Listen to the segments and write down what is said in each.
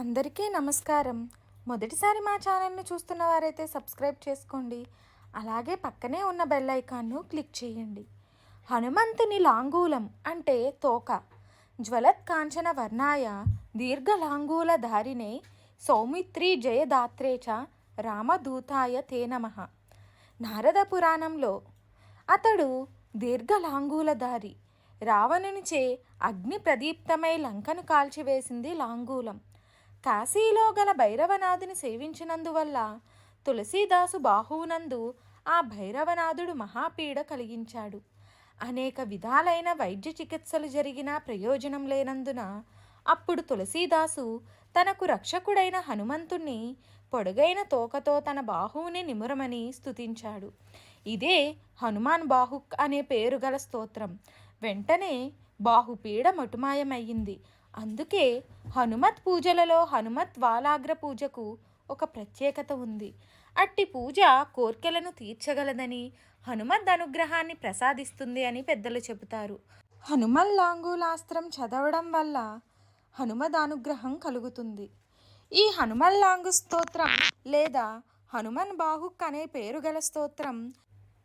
అందరికీ నమస్కారం. మొదటిసారి మా ఛానల్ని చూస్తున్న వారైతే సబ్స్క్రైబ్ చేసుకోండి. అలాగే పక్కనే ఉన్న బెల్ ఐకాన్ను క్లిక్ చేయండి. హనుమంతుని లాంగూలం అంటే తోక. జ్వలత్ కాంచన వర్ణాయ దీర్ఘ లాంగూల ధారిణే సౌమిత్రి జయదాత్రేచ రామదూతాయ తే నమః. నారద పురాణంలో అతడు దీర్ఘలాంగూలధారి రావణునిచే అగ్ని ప్రదీప్తమై లంకను కాల్చివేసింది లాంగూలం. కాశీలో గల భైరవనాథుని సేవించినందువల్ల తులసీదాసు బాహువునందు ఆ భైరవనాథుడు మహాపీడ కలిగించాడు. అనేక విధాలైన వైద్య చికిత్సలు జరిగినా ప్రయోజనం లేనందున అప్పుడు తులసీదాసు తనకు రక్షకుడైన హనుమంతుణ్ణి పొడుగైన తోకతో తన బాహువుని నిమురమని స్తుతించాడు. ఇదే హనుమాన్ బాహుక్ అనే పేరు గల స్తోత్రం. వెంటనే బాహుపీడ మటుమాయమయ్యింది. అందుకే హనుమత్ పూజలలో హనుమత్ వాలాగ్ర పూజకు ఒక ప్రత్యేకత ఉంది. అట్టి పూజ కోర్కెలను తీర్చగలదని హనుమద్ అనుగ్రహాన్ని ప్రసాదిస్తుంది అని పెద్దలు చెబుతారు. హనుమల్ లాంగులాస్త్రం చదవడం వల్ల హనుమద్ అనుగ్రహం కలుగుతుంది. ఈ హనుమల్ లాంగు స్తోత్రం లేదా హనుమన్ బాహుక్ అనే పేరు గల స్తోత్రం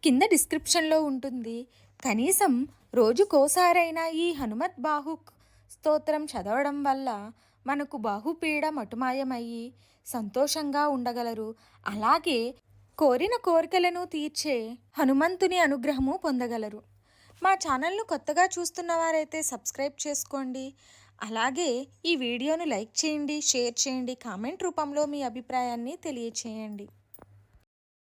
కింద డిస్క్రిప్షన్లో ఉంటుంది. కనీసం రోజుకోసారైనా ఈ హనుమత్ బాహుక్ స్తోత్రం చదవడం వల్ల మనకు బాహుపీడ మటుమాయమయ్యి సంతోషంగా ఉండగలరు. అలాగే కోరిన కోరికలను తీర్చే హనుమంతుని అనుగ్రహము పొందగలరు. మా ఛానల్ను కొత్తగా చూస్తున్న వారైతే సబ్స్క్రైబ్ చేసుకోండి. అలాగే ఈ వీడియోను లైక్ చేయండి షేర్ చేయండి కామెంట్ రూపంలో మీ అభిప్రాయాన్ని తెలియచేయండి.